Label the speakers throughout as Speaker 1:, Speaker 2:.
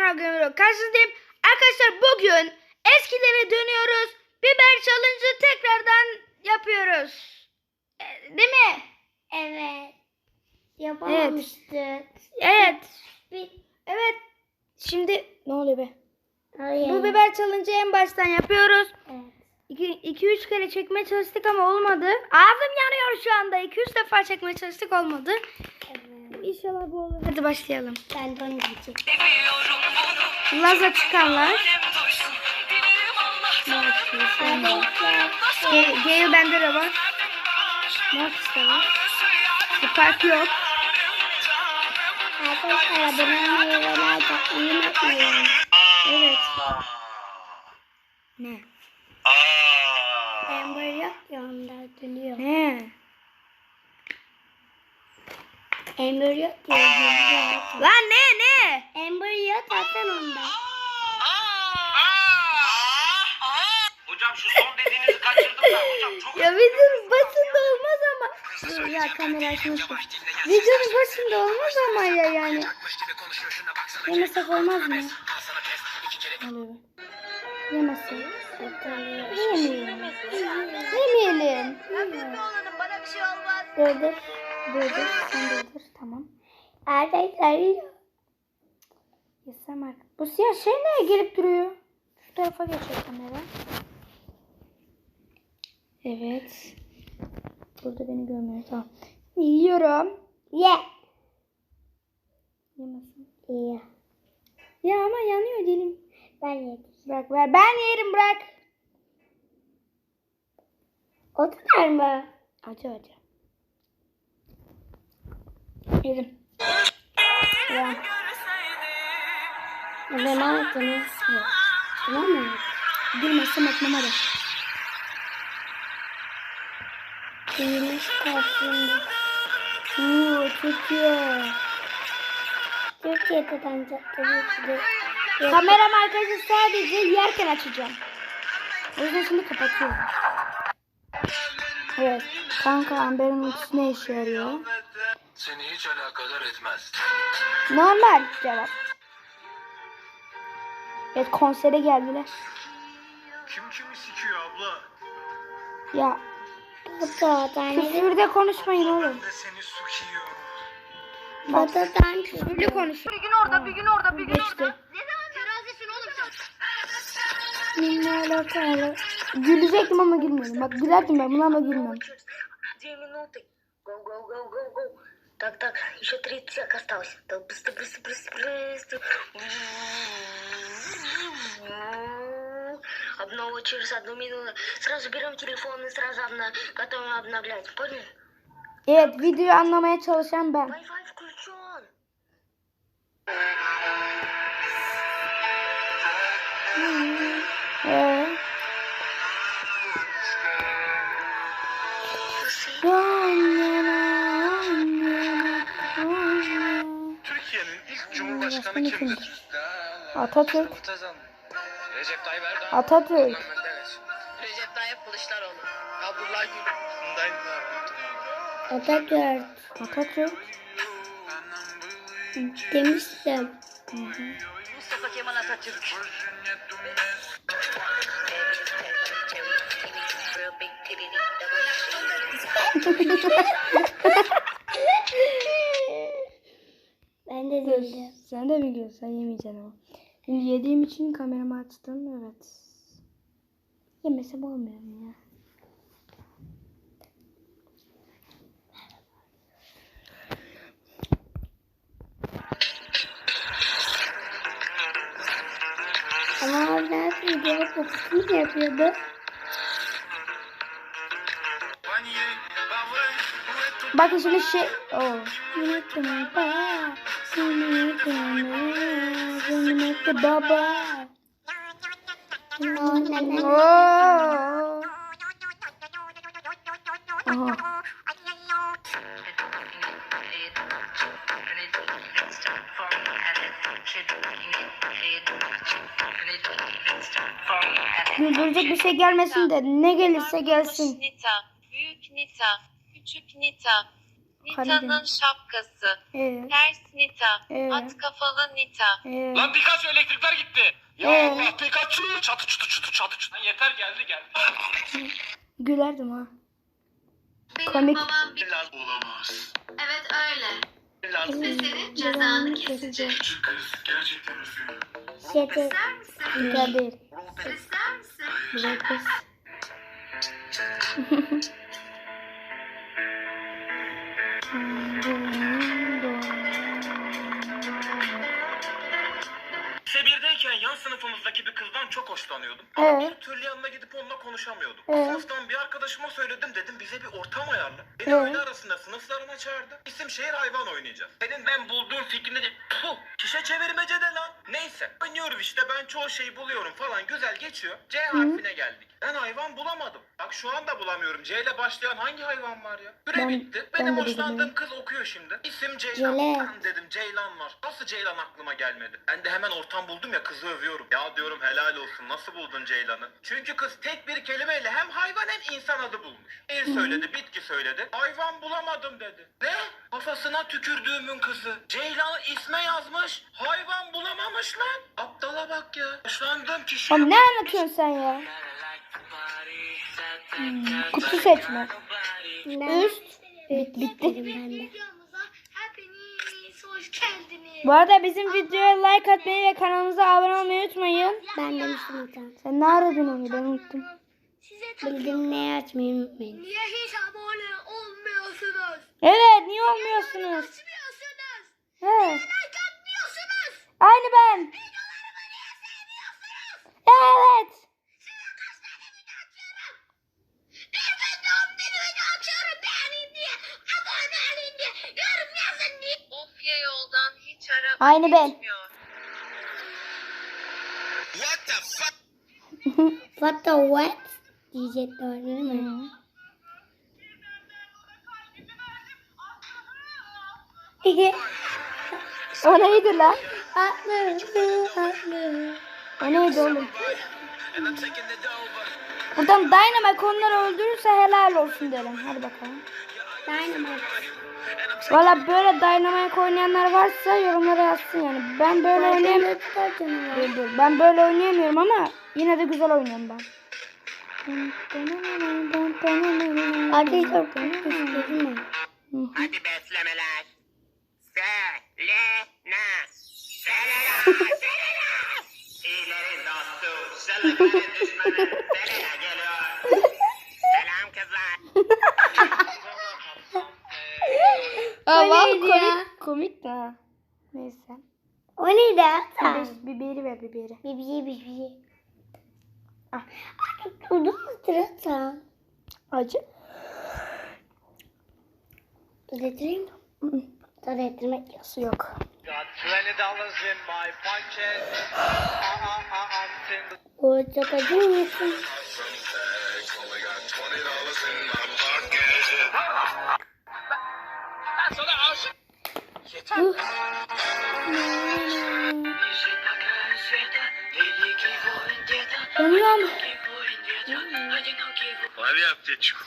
Speaker 1: Ragnar karşınızdayım. Arkadaşlar bugün eskilere dönüyoruz. Biber challenge'ı tekrardan yapıyoruz. E, Değil mi?
Speaker 2: Evet. Yapamamıştık.
Speaker 1: Evet.
Speaker 2: Bir...
Speaker 1: Evet. Şimdi ne oluyor be?
Speaker 2: Hayır.
Speaker 1: Bu biber challenge'ı en baştan yapıyoruz.
Speaker 2: Evet.
Speaker 1: 2-3 kere çekmeye çalıştık ama olmadı. Ağzım yanıyor şu anda. 2-3 defa çekmeye çalıştık olmadı.
Speaker 2: evet.
Speaker 1: İnşallah bu olur. Hadi başlayalım.
Speaker 2: Ben de onu diyecektim.
Speaker 1: Laza çıkanlar. Gale bende de var. Mortis de var. Spark yok.
Speaker 2: Arkadaşlar abone olmayı ve like atmayı unutmayın.
Speaker 1: Evet. Ne?
Speaker 2: Amber yok ya onlar dönüyor.
Speaker 1: Ne?
Speaker 2: Amber yok yüzüyor.
Speaker 1: Lan ne ne?
Speaker 2: Amber yok zaten onda.
Speaker 3: Hocam şu son dediğinizi kaçırdım ben hocam. Çok
Speaker 1: Ya videonun başında olmaz ama. Dur ya kamera açmıştım. Videonun başında olmaz ama ya yani. Yemesek olmaz mı? Oluyor. Yemesek. Yemeyelim. Yemeyelim. Dur. Dur dur. Sen dur. Tamam.
Speaker 2: Arkadaşlar
Speaker 1: Yesem artık. Bu siyah şey neye gelip duruyor? Şu tarafa geçiyor kamera. Evet. Burada beni görmüyor. Tamam. Yiyorum.
Speaker 2: ye.
Speaker 1: Yemesin.
Speaker 2: İyi.
Speaker 1: Ya ama yanıyor dilim.
Speaker 2: Ben yedim.
Speaker 1: Bırak ver. Ben yerim bırak.
Speaker 2: O kadar mı?
Speaker 1: Acı acı. Yedim. Ya.
Speaker 2: Ben aldım.
Speaker 1: Tamam mı? Gülmezsem atmama da.
Speaker 2: Güneş karşımda.
Speaker 1: Oo, çok iyi.
Speaker 2: Türkiye'den tabii ki de.
Speaker 1: Kameram arkadaşlar sadece yerken açacağım. O yüzden şimdi kapatıyorum. Evet. Kanka Amber'in ultisi ne işe yarıyor?
Speaker 3: Seni hiç alakadar etmez.
Speaker 1: Normal cevap. Evet konsere geldiler.
Speaker 3: Kim kimi sikiyor abla?
Speaker 1: Ya küfürde konuşmayın oğlum.
Speaker 3: de seni sukiyor.
Speaker 2: Fotodan
Speaker 1: Küfürlü konuş.
Speaker 3: Bir gün orada, bir gün orada, bir gün
Speaker 1: Geçti.
Speaker 3: Ne zaman terazisin oğlum sen?
Speaker 1: Minna alakalı. Gülecektim ama gülmedim. Bak gülerdim ben buna ama gülmem.
Speaker 4: Так, так, еще 30 сек осталось. Так, быстро, быстро, быстро, быстро. Обнова через одну минуту. Сразу берем телефон и сразу обна... готовим обновлять. Понял?
Speaker 1: Evet videoyu anlamaya çalışan ben.
Speaker 4: Wi-Fi включен.
Speaker 1: Ee,
Speaker 3: kimdir?
Speaker 1: Atatürk.
Speaker 3: Recep Tayyip Erdoğan.
Speaker 1: Atatürk.
Speaker 4: Recep Tayyip Kılıçdaroğlu. Abdullah Gül.
Speaker 2: Atatürk
Speaker 1: Atatürk.
Speaker 2: demiştim.
Speaker 4: Mustafa Kemal Atatürk.
Speaker 2: Ben de değildim.
Speaker 1: Sen de mi gülüyorsun? Sen yemeyeceksin ama. Şimdi yediğim için kameramı açtım. Evet. Yemesem olmuyor mu ya?
Speaker 2: Ama orada video kokusunu yapıyordu.
Speaker 1: Bakın şimdi şey... Oh. Unuttum baba. Baba. Oo. Aha. Güldürecek bir şey gelmesin de ne gelirse gelsin.
Speaker 5: Nita, büyük Nita, küçük Nita.
Speaker 1: Karadeniz.
Speaker 2: Nita'nın şapkası.
Speaker 1: Evet.
Speaker 2: Ters Nita.
Speaker 1: Evet.
Speaker 2: At kafalı Nita.
Speaker 1: Evet.
Speaker 3: Lan Pikachu elektrikler gitti. Ya
Speaker 1: Ee?
Speaker 3: Allah Pikachu. Çatı çatı çatı çatı. Lan Yeter geldi geldi.
Speaker 1: Gülerdim ha.
Speaker 2: Benim
Speaker 1: Komik.
Speaker 2: babam bir...
Speaker 3: Olamaz.
Speaker 2: Evet öyle.
Speaker 3: Biraz
Speaker 2: Ve senin cezanı kesecek.
Speaker 3: küçük kız. Gerçekten üzgünüm.
Speaker 2: İster
Speaker 1: Şaka.
Speaker 2: misin?
Speaker 1: Güzel değil.
Speaker 2: İster misin?
Speaker 1: Güzel kız.
Speaker 3: 1'deyken yan sınıfımızdaki bir kızdan çok hoşlanıyordum. Ama bir türlü yanına gidip onunla konuşamıyordum.
Speaker 1: Evet.
Speaker 3: Sınıftan bir arkadaşıma söyledim dedim bize bir ortam ayarla. Beni
Speaker 1: Evet.
Speaker 3: öğle arasında sınıflarına çağırdı. İsim şehir hayvan oynayacağız. Senin ben bulduğun fikrini de puh şişe çevirmece de lan. Neyse oynuyoruz işte ben çoğu şeyi buluyorum falan güzel geçiyor. C harfine geldik. Ben hayvan bulamadım. Bak şu anda bulamıyorum. C ile başlayan hangi hayvan var ya? Süre
Speaker 1: Ben-
Speaker 3: bitti.
Speaker 1: ben
Speaker 3: Benim
Speaker 1: de
Speaker 3: hoşlandığım
Speaker 1: bilmiyorum.
Speaker 3: kız okuyor şimdi. İsim Ceylan.
Speaker 1: Celet.
Speaker 3: Lan dedim Ceylan var. Nasıl Ceylan aklıma gelmedi? Ben de hemen ortam buldum ya kızı övüyorum. Ya diyorum helal olsun nasıl buldun Ceylan'ı? Çünkü kız tek bir kelimeyle hem hayvan hem insan adı bulmuş. El söyledi, bitki söyledi. Hayvan bulamadım dedi. Ne? Kafasına tükürdüğümün kızı. Ceylan'ı isme yazmış. Hayvan bulamamış lan. Aptala bak ya. Hoşlandığım kişi.
Speaker 1: Oğlum ne anlatıyorsun sen ya? Hmm, kutu seçme. Üst. Bit, bitti. Bu arada bizim videoya like atmayı ve kanalımıza abone olmayı unutmayın.
Speaker 2: Ben demiştim Nita.
Speaker 1: Sen ne aradın onu ben unuttum.
Speaker 2: Bildirimleri açmayı unutmayın.
Speaker 4: Niye hiç abone olmuyorsunuz?
Speaker 1: Evet niye olmuyorsunuz?
Speaker 4: Açmıyorsunuz.
Speaker 1: He.
Speaker 4: Like atmıyorsunuz.
Speaker 1: Aynı ben.
Speaker 4: Videolarımı niye sevmiyorsunuz?
Speaker 1: Evet.
Speaker 2: Yoldan
Speaker 1: Aynı ben.
Speaker 3: What the fuck?
Speaker 2: What the what? Diyecekler değil mi?
Speaker 1: o neydi lan?
Speaker 2: Atlı, atlı.
Speaker 1: O neydi oğlum? Buradan Dynamite onları öldürürse helal olsun derim. Hadi bakalım.
Speaker 2: Dynamite.
Speaker 1: Valla böyle Dynamite oynayanlar varsa yorumlara yazsın yani. Ben böyle oynayamıyorum. Ben böyle oynayamıyorum ama yine de güzel oynuyorum ben.
Speaker 2: Arkadaşlar?
Speaker 3: Hadi beslemeler. Selena. Selena. Selena. İyilerin dostu. Selena düşmanı. Selena
Speaker 1: Aa,
Speaker 2: neydi ya?
Speaker 1: komik, komik de ha. Neyse.
Speaker 2: O neydi ata?
Speaker 1: Biberi, biberi ver biberi.
Speaker 2: Bibiye bibiye.
Speaker 1: Ah.
Speaker 2: Durdun mu ata?
Speaker 1: Acı.
Speaker 2: Tuz getireyim mi? Tuz getirmek yok.
Speaker 1: Su yok.
Speaker 2: O çok acı mısın?
Speaker 1: Yanıyorum.
Speaker 3: Hadi yap çocuk.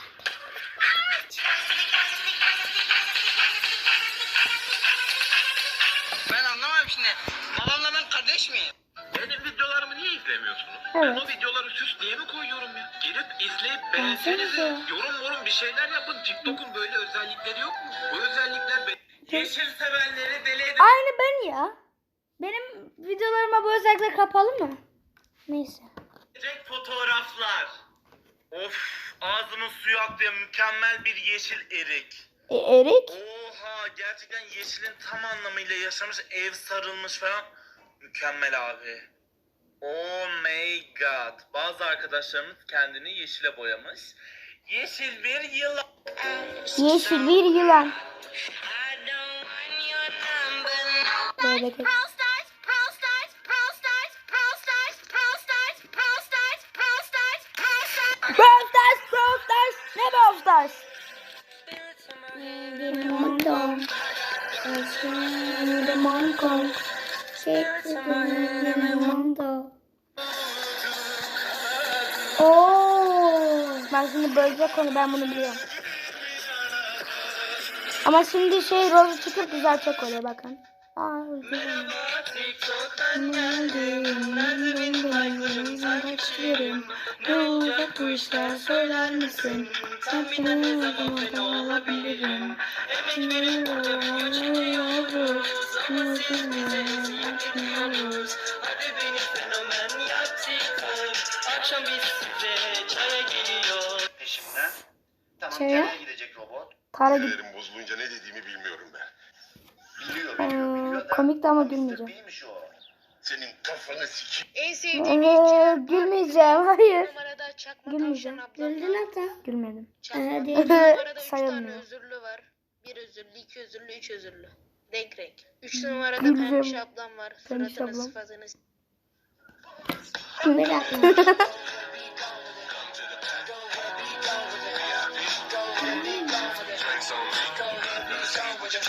Speaker 3: Ben anlamam şimdi. Babamla ben kardeş miyim? Benim videolarımı niye izlemiyorsunuz? Ben
Speaker 1: Evet.
Speaker 3: o videoları süs diye mi koyuyorum ya? Gelip izleyip beğensenize. Yorum yorum bir şeyler yapın. TikTok'un böyle özellikleri yok mu? Bu özellikler be Yeşil sevenleri deli eder.
Speaker 1: Aynı ben ya. Benim videolarıma bu özellikler kapalı mı? Neyse.
Speaker 3: Fotoğraflar. Of ağzımın suyu aktı mükemmel bir yeşil erik.
Speaker 1: E, Erik.
Speaker 3: Oha gerçekten yeşilin tam anlamıyla yaşamış ev sarılmış falan. Mükemmel abi. Oh my god. Bazı arkadaşlarımız kendini yeşile boyamış. Yeşil bir yılan.
Speaker 1: Yeşil bir yılan. Böyle tek-
Speaker 4: Brawl Stars, Brawl Stars, Stars, Brawl Stars.
Speaker 1: Ne Brawl Stars?
Speaker 2: Limon
Speaker 1: Limon Kong.
Speaker 2: Limon
Speaker 1: Oo. Ben şimdi bölecek onu ben bunu biliyorum. Ama şimdi şey Rose çıkıp güzel çok oluyor bakın. Olacak bu işler söyler misin? Sen benim adıma olabilirim.
Speaker 3: Hadi beni fenomen yap TikTok. Akşam biz size çaya geliyor.
Speaker 6: peşimden. Tamam nereye gidecek robot?
Speaker 1: Tara git.
Speaker 7: Sinirlerim bozulunca ne dediğimi bilmiyorum ben.
Speaker 6: Biliyor
Speaker 1: Ee,
Speaker 6: biliyor.
Speaker 1: Komikti ama gülmeyeceğim.
Speaker 7: Senin kafanı sikeyim.
Speaker 8: En sevdiğim
Speaker 1: Ee, gülmeyeceğim. Hayır.
Speaker 8: numarada çakma
Speaker 1: Gülmeyeceğim.
Speaker 8: tavşan ablam
Speaker 2: Güldün
Speaker 8: var.
Speaker 2: hata.
Speaker 1: Gülmedim.
Speaker 8: Çakma
Speaker 2: Hadi.
Speaker 8: tavşan numarada üç tane
Speaker 1: Sayılmıyor.
Speaker 8: özürlü var. Bir özürlü, iki özürlü, üç özürlü. Renk renk. Üç numarada
Speaker 1: Güleceğim.
Speaker 8: pembiş ablam var.
Speaker 1: Pembiş
Speaker 8: Suratını
Speaker 1: ablam.
Speaker 8: sıfatını
Speaker 2: Bir dakika.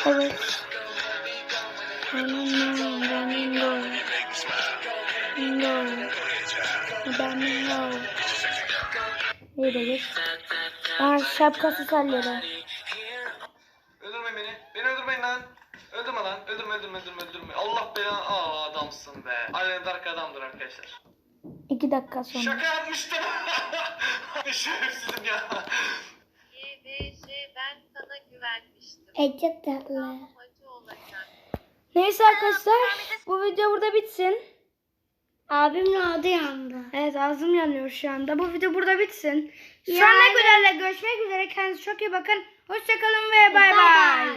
Speaker 1: Evet. Geç. Aa, şapkası salları.
Speaker 9: Öldürmeyin beni. Beni öldürmeyin lan. Öldürme lan. Öldürme öldürme öldürme öldürme. Allah belanı. Aa adamsın be. Aynen Dark adamdır arkadaşlar.
Speaker 1: İki dakika sonra.
Speaker 9: Şaka yapmıştım. Şerefsizim ya.
Speaker 10: YBJ ben sana güvenmiştim.
Speaker 2: Çok tatlı.
Speaker 1: Neyse arkadaşlar bu video burada bitsin.
Speaker 2: Abimin adı yandı.
Speaker 1: Evet ağzım yanıyor şu anda. Bu video burada bitsin.
Speaker 2: Yani-
Speaker 1: Sonraki videolarla görüşmek üzere. Kendinize çok iyi bakın. Hoşçakalın ve bay bay.